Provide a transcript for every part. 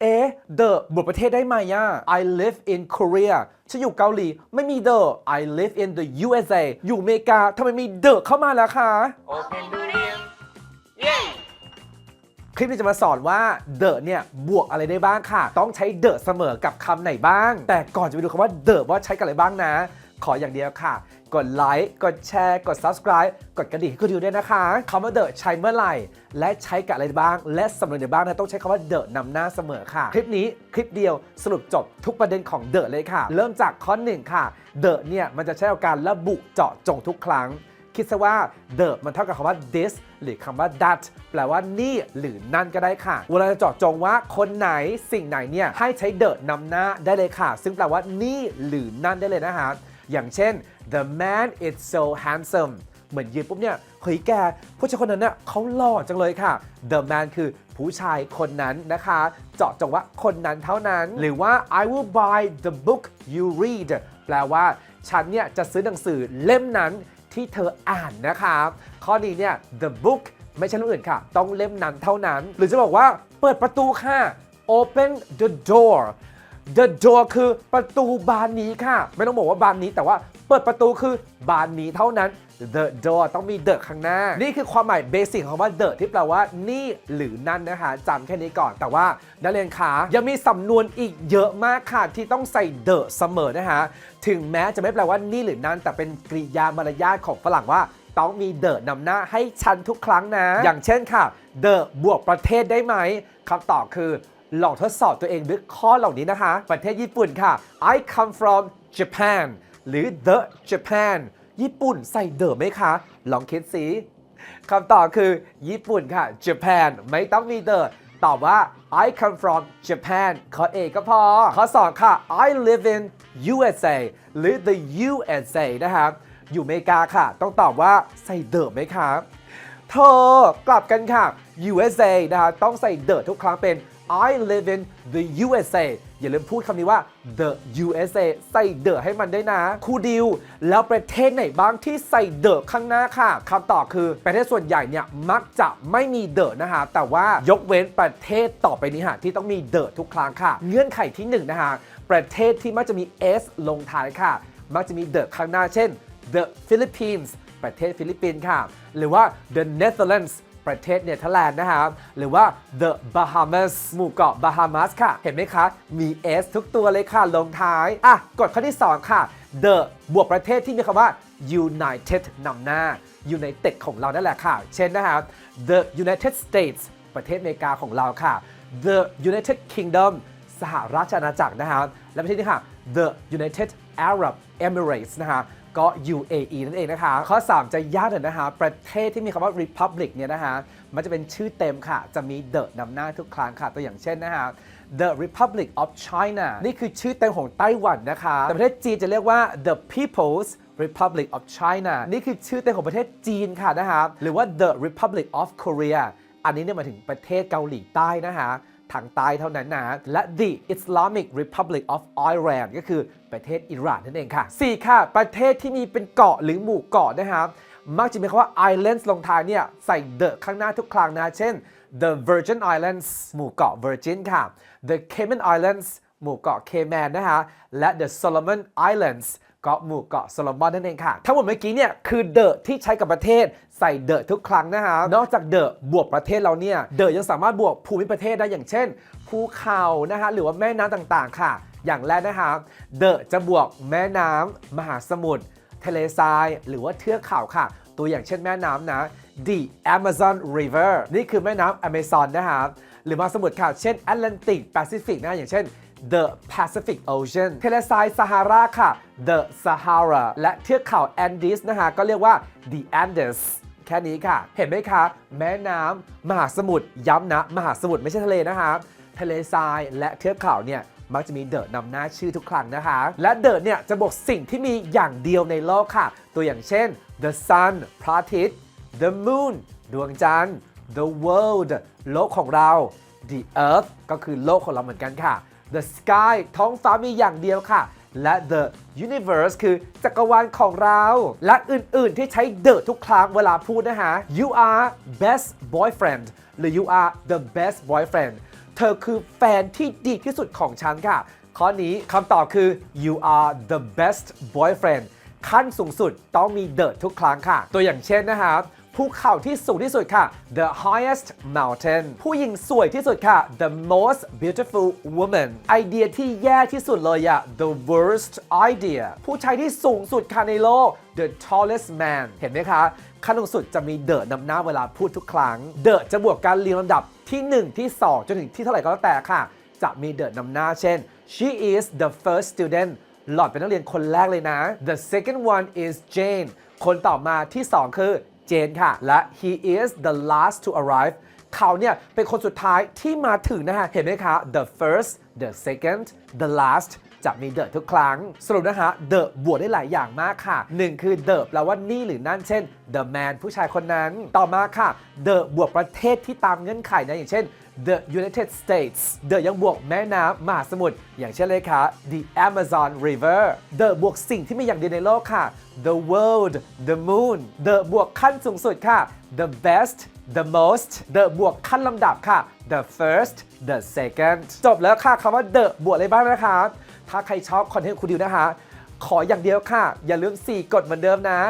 เอ๊ะ the บทประเทศได้ไหมอะ I live in Korea ฉันอยู่เกาหลี ไม่มี the I live in the USA อยู่อเมริกาทำไมมี the เข้ามาแล้วคะ Open Durian เย้คลิปนี้จะมาสอนว่า the เนี่ย บวกอะไรได้บ้างค่ะ ต้องใช้ the เสมอกับคำไหนบ้าง แต่ก่อนจะไปดูคำว่า the ว่าใช้กับอะไรบ้างนะ ขออย่างเดียวค่ะ กดไลค์กดแชร์กด subscribe กดกระดิ่งให้คุณดิวด้วยนะคะคำว่า the ใช้เมื่อไหร่ และใช้กับอะไรบ้าง และสำนวนไหนบ้างนะต้องใช้คำว่า the นำหน้าเสมอค่ะ คลิปนี้คลิปเดียวสรุปจบทุกประเด็นของ the เลยค่ะ เริ่มจากข้อหนึ่งค่ะ the เนี่ยมันจะใช้กับการระบุเจาะจงทุกครั้งคิดซะว่า the มันเท่ากับคำว่า this หรือคำว่า that แปลว่านี่หรือนั่นก็ได้ค่ะ เวลาจะเจาะจงว่าคนไหนสิ่งไหนเนี่ยให้ใช้ the นำหน้าได้เลยค่ะ ซึ่งแปลว่านี่หรือนั่นได้เลยนะฮะ อย่างเช่น the man is so handsome เหมือนยืนปุ๊บเนี่ยเฮ้ยแก ผู้ชายคนนั้นเนี่ยเขาหล่อจังเลยค่ะ the man คือผู้ชายคนนั้นนะคะ เจาะจงว่าคนนั้นเท่านั้น หรือว่า I will buy the book you read แปลว่า ฉันเนี่ยจะซื้อหนังสือเล่มนั้นที่เธออ่านนะครับข้อนี้เนี่ย the book ไม่ใช่เรื่องอื่นค่ะ ต้องเล่มนั้นเท่านั้น หรือจะบอกว่าเปิดประตูค่ะ open the door the door คือประตูบานนี้ค่ะ ไม่ต้องบอกว่าบานนี้แต่ว่าเปิดประตูคือบานนี้เท่านั้น the door ต้องมี the ข้างหน้า นี่คือความหมายเบสิกของว่า the ที่แปลว่านี่หรือนั่นนะคะจำแค่นี้ก่อน แต่ว่านักเรียนคะยังมีสำนวนอีกเยอะมากค่ะ ที่ต้องใส่ the เสมอนะคะ ถึงแม้จะไม่แปลว่านี่หรือนั่น แต่เป็นกริยามารยาทของฝรั่งว่าต้องมี the นำหน้าให้ชันทุกครั้งนะ อย่างเช่นค่ะ the บวกประเทศได้ไหมคำตอบคือ ลองทดสอบตัวเองด้วยข้อเหล่านี้นะคะ ประเทศญี่ปุ่นค่ะ I come from Japan หรือ the Japan ญี่ปุ่นใส่ the ไหมคะ ลองคิดสิคำตอบคือ ญี่ปุ่นค่ะ Japan ไม่ต้องมี the ตอบว่า I come from Japan ข้อ A ก็พอ ข้อ 2 ค่ะ I live in USA หรือ the USA นะครับ อยู่อเมริกาค่ะ ต้องตอบว่าใส่ the ไหมครับเธอกลับกันค่ะ USA นะคะต้องใส่ the ทุกครั้งเป็น I live in the USA อย่าลืมพูดคำนี้ว่า the USA ใส่ the ให้มันได้นะครูดิว แล้วประเทศไหนบ้างที่ใส่ the ข้างหน้าค่ะคำตอบคือประเทศส่วนใหญ่เนี่ยมักจะไม่มี the นะคะ แต่ว่ายกเว้นประเทศต่อไปนี้ค่ะที่ต้องมี the ทุกครั้งค่ะ เงื่อนไขที่ 1 นะคะ ประเทศที่มักจะมี s ลงท้ายค่ะ มักจะมี the ข้างหน้าเช่น the Philippines ประเทศฟิลิปปินส์ค่ะ หรือว่า the Netherlands ประเทศเนเธอร์แลนด์นะครับหรือว่า the Bahamas หมู่เกาะ Bahamas ค่ะ เห็นไหมคะ มี s ทุกตัวเลยค่ะ ลงท้าย อะกฎข้อที่ 2 ค่ะ the บวกประเทศที่มีคำว่า United นำหน้า United ของเรานั่นแหละค่ะ เช่นนะครับ the United States ประเทศอเมริกาของเราค่ะ the United Kingdom สหราชอาณาจักรนะครับ และประเทศนี้ค่ะ the United Arab Emirates นะฮะก็ UAE นั่นเองนะคะ ข้อ 3 จะยากหน่อยนะคะ ประเทศที่มีคำว่า Republic เนี่ยนะคะ มันจะเป็นชื่อเต็มค่ะ จะมี the นำหน้าทุกครั้งค่ะ ตัวอย่างเช่นนะคะ The Republic of China นี่คือชื่อเต็มของไต้หวันนะคะ แต่ประเทศจีนจะเรียกว่า The People's Republic of China นี่คือชื่อเต็มของประเทศจีนค่ะนะคะหรือว่า The Republic of Korea อันนี้เนี่ยหมายถึงประเทศเกาหลีใต้นะคะ ทางใต้เท่านั้นนะและ The Islamic Republic of Iran ก็คือประเทศอิหร่านนั่นเองค่ะ 4 ค่ะ ประเทศที่มีเป็นเกาะหรือหมู่เกาะนะครับมักจะมีคำว่า islands ลงท้ายเนี่ยใส่ the ข้างหน้าทุกครั้งนะ เช่น the Virgin Islands หมู่เกาะ Virgin ค่ะ the Cayman Islands หมู่เกาะ Cayman นะคะและ the Solomon Islands เกาะหมู่เกาะโซโลมอนนั่นเองค่ะ ทั้งหมดเมื่อกี้เนี่ยคือเดอะที่ใช้กับประเทศใส่เดอะทุกครั้งนะคะนอกจากเดอะบวกประเทศเราเนี่ยเดอะยังสามารถบวกภูมิประเทศได้อย่างเช่นภูเขานะคะหรือว่าแม่น้ำต่างๆ ค่ะ อย่างแรกนะคะเดอะจะบวกแม่น้ำมหาสมุทรทะเลทราย หรือว่าเทือกเขาค่ะ ตัวอย่างเช่นแม่น้ำนะ the Amazon River นี่คือแม่น้ำ Amazon นะครับหรือมหาสมุทรค่ะ เช่น Atlantic Pacific นะอย่างเช่น The Pacific Ocean ทะเลทรายซาฮาราค่ะ The Sahara และเทือกเขา Andes นะคะก็เรียกว่า The Andes แค่นี้ค่ะ เห็นไหมคะ แม่น้ำมหาสมุทรย้ำนะ มหาสมุทรไม่ใช่ทะเลนะคะ ทะเลทรายและเทือกเขาเนี่ยมักจะมีเดอะนำหน้าชื่อทุกครั้งนะคะ และเดอะเนี่ยจะบอกสิ่งที่มีอย่างเดียวในโลกค่ะ ตัวอย่างเช่น the sun พระอาทิตย์ the moon ดวงจันทร์ the world โลกของเรา the earth ก็คือโลกของเราเหมือนกันค่ะ the sky ท้องฟ้ามีอย่างเดียวค่ะ และ the universe คือจักรวาลของเรา และอื่นๆที่ใช้ the ทุกครั้งเวลาพูดนะคะ you are best boyfriend หรือ you are the best boyfriend เธอคือแฟนที่ดีที่สุดของฉันค่ะ ข้อนี้คำตอบคือ you are the best boyfriend ขั้นสูงสุดต้องมี the ทุกครั้งค่ะ ตัวอย่างเช่นนะครับ ภูเขาที่สูงที่สุดค่ะ the highest mountain ผู้หญิงสวยที่สุดค่ะ the most beautiful woman ไอเดียที่แย่ที่สุดเลยอะ the worst idea ผู้ชายที่สูงสุดค่ะในโลก the tallest man เห็นไหมคะขั้นสูงสุดจะมี the นำหน้าเวลาพูดทุกครั้ง the จะบวกการเรียงลำดับที่ 1 ที่ 2 จนถึงที่เท่าไหร่ก็แล้วแต่ค่ะ จะมี the นำหน้าเช่น she is the first student หล่อนเป็นนักเรียนคนแรกเลยนะ the second one is Jane คนต่อมาที่ 2 คือ เจนค่ะ และ he is the last to arrive เขาเนี่ยเป็นคนสุดท้ายที่มาถึงนะฮะ เห็นไหมคะ the first the second the last จะมี the ทุกครั้ง สรุปนะฮะ the บวกได้หลายอย่างมากค่ะ 1 คือ the แปลว่านี่หรือนั่นเช่น the man ผู้ชายคนนั้น ต่อมาค่ะ the บวกประเทศที่ตามเงื่อนไขนะอย่างเช่น the United States the ยังบวกแม่น้ำมหาสมุทรอย่างเช่นเลยค่ะ the Amazon River the บวกสิ่งที่มีอย่างเดียวในโลกค่ะ the world the moon the บวกขั้นสูงสุดค่ะ the best the most the บวกขั้นลำดับค่ะ the first the second จบแล้วค่ะคำว่า the บวกอะไรบ้างนะคะ ถ้าใครชอบคอนเทนต์คุณดิวนะคะ ขออย่างเดียวค่ะ อย่าลืม 4 กดเหมือนเดิมนะ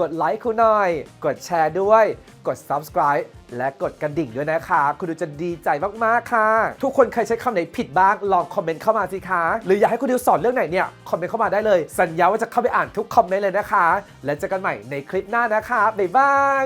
กดไลค์คุณหน่อย กดแชร์ด้วย กด subscribe และกดกระดิ่งด้วยนะคะ คุณดิวจะดีใจมากๆค่ะ ทุกคนเคยใช้คำไหนผิดบ้าง ลองคอมเมนต์เข้ามาสิคะหรืออยากให้คุณดิวสอนเรื่องไหนเนี่ย คอมเมนต์เข้ามาได้เลย สัญญาว่าจะเข้าไปอ่านทุกคอมเมนต์เลยนะคะ และเจอกันใหม่ในคลิปหน้านะคะบ๊ายบาย